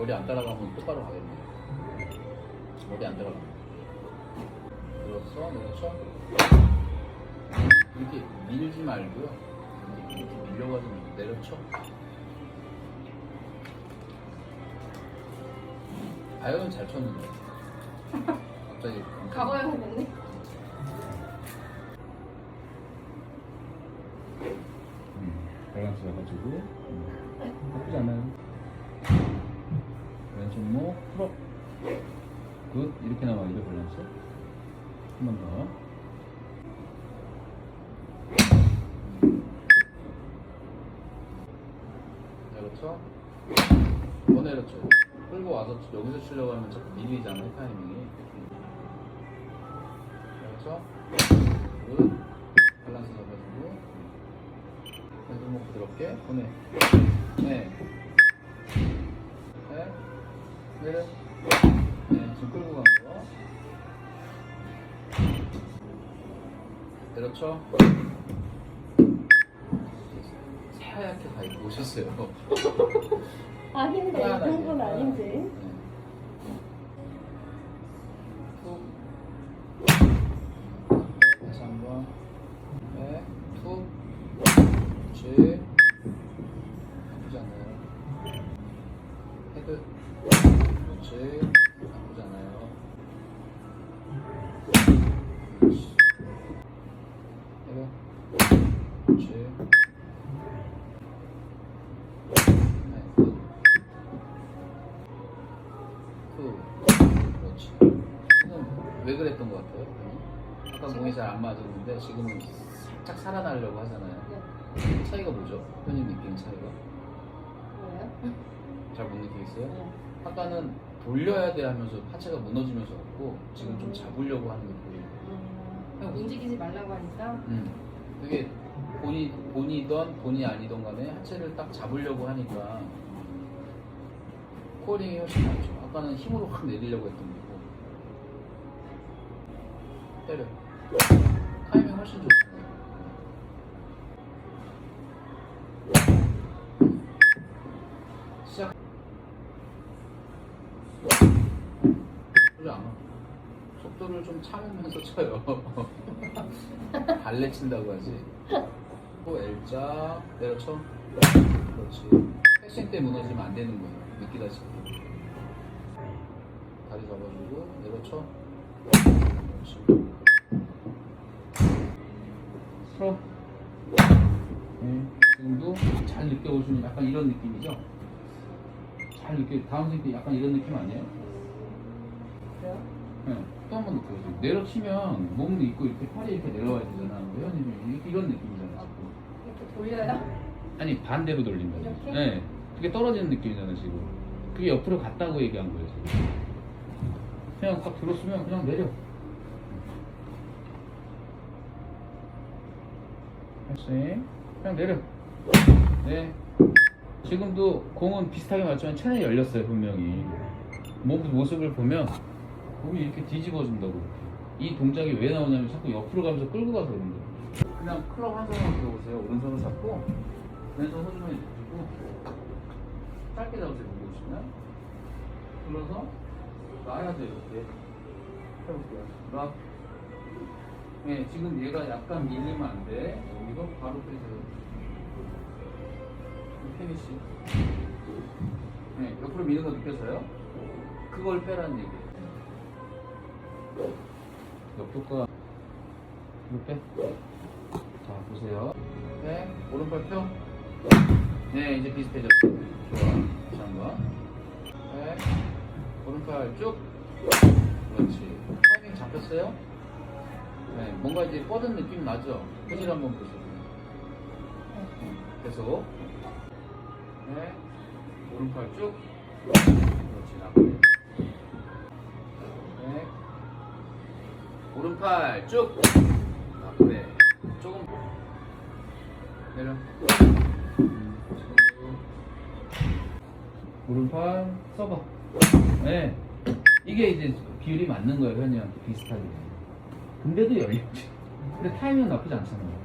머리 안 따라가면 똑바로 가겠네. 머리 안 따라가. 들었어, 내려쳐. 이렇게 밀지 말고요. 이렇게 밀려가지고 내려쳐. 아연은 잘 쳤는데. 갑자기. 가봐야 되겠네. 음, 밸런스 잡아주고 음, 나쁘지 않아요 왼 손목 풀업. 굿. 이렇게 나와야죠 밸런스. 한 번 더. 내려쳐 더 내려쳐 끌고 와서 여기서 치려고 하면 자꾸 밀리잖아요 타이밍이. 내려쳐 굿. 밸런스 잡아주고. 왼손목 부드럽게. 보내 네. 네. 내려 네, 지금 끌고 간 거. 내려쳐. 새하얗게 가 있고 오셨어요. 아닌데, 이 편안하게. 정도는 아닌데. 네. 툭. 네, 다시 한 번. 네, 툭. 그렇지. 헤드. 그렇지. 나쁘지 않아요. 그렇지. 헤드. 그렇지. 네, 굿. 그 그렇지. 지금 왜 그랬던 것 같아요? 아까 공이 잘 안 맞았는데 지금은 살짝 살아나려고 하잖아요. 차이가 뭐죠? 현님 느낌 차이가? 잘 못 느끼겠어요? 네. 아까는 돌려야 돼 하면서 하체가 무너지면서 갔고 지금 좀 잡으려고 하는 게 보여요. 음, 움직이지 말라고 하니까. 음. 그게 본이 본이던 본이 아니던 간에 하체를 딱 잡으려고 하니까 코어링이 훨씬 낫죠. 아까는 힘으로 확 내리려고 했던 거고 때려. 타이밍 훨씬 좋잖아요. 시작. 그지 않아. 속도를 좀 참으면서 쳐요. 발레 친다고 하지. 또 L자 내려쳐. 그렇지. 패싱 때 무너지면 안 되는 거예요. 느끼다시피. 다리 잡아주고 내려쳐. 그렇지. 풀어. 네, 지금도 잘 느껴보시면 약간 이런 느낌이죠? 잘 느껴. 다음 느낌 약간 이런 느낌 아니에요? 그래요? 네, 또한 번 느껴보세요. 내려치면 몸도 있고 이렇게 팔이 이렇게 내려와야 되잖아. 회원님이 이렇게 이런 느낌이잖아. 지금. 이렇게 돌려요? 아니 반대로 돌린다. 이렇게? 네, 그게 떨어지는 느낌이잖아 지금. 그게 옆으로 갔다고 얘기한 거예요 지금. 그냥 딱 들었으면 그냥 내려. 됐어요. 그냥 내려. 네. 지금도 공은 비슷하게 맞지만 채널이 열렸어요 분명히. 몸 모습을 보면 몸이 이렇게 뒤집어진다고. 이 동작이 왜 나오냐면 자꾸 옆으로 가면서 끌고 가서 그런 거예요. 그냥 클럽 한 손으로 들어보세요. 오른손을 잡고 왼손 호주머니 주고 짧게 잡으세요. 보시면 눌러서 놔야 돼요. 이렇게 해볼게요. 놔. 네, 지금 얘가 약간 밀리면 안 돼. 여기서 바로 빼세요. 피니시. 네, 옆으로 미는 거 느껴져요? 그걸 빼라는 얘기예요. 옆으로 거 이거 빼. 자, 보세요. 네, 오른발 펴. 네, 이제 비슷해졌어. 좋아. 다시 한 번. 네, 오른팔 쭉. 그렇지. 타이밍 잡혔어요? 네, 뭔가 이제 뻗은 느낌 나죠? 흔히 한번 보시고. 네, 계속. 네, 오른팔 쭉. 그렇지, 나쁘네. 네, 오른팔 쭉. 나쁘네. 조금 내려. 오른팔 써봐. 네. 이게 이제 비율이 맞는 거예요, 현이한테 비슷하게. 근데도 열리지. 근데 타이밍은 나쁘지 않잖아요.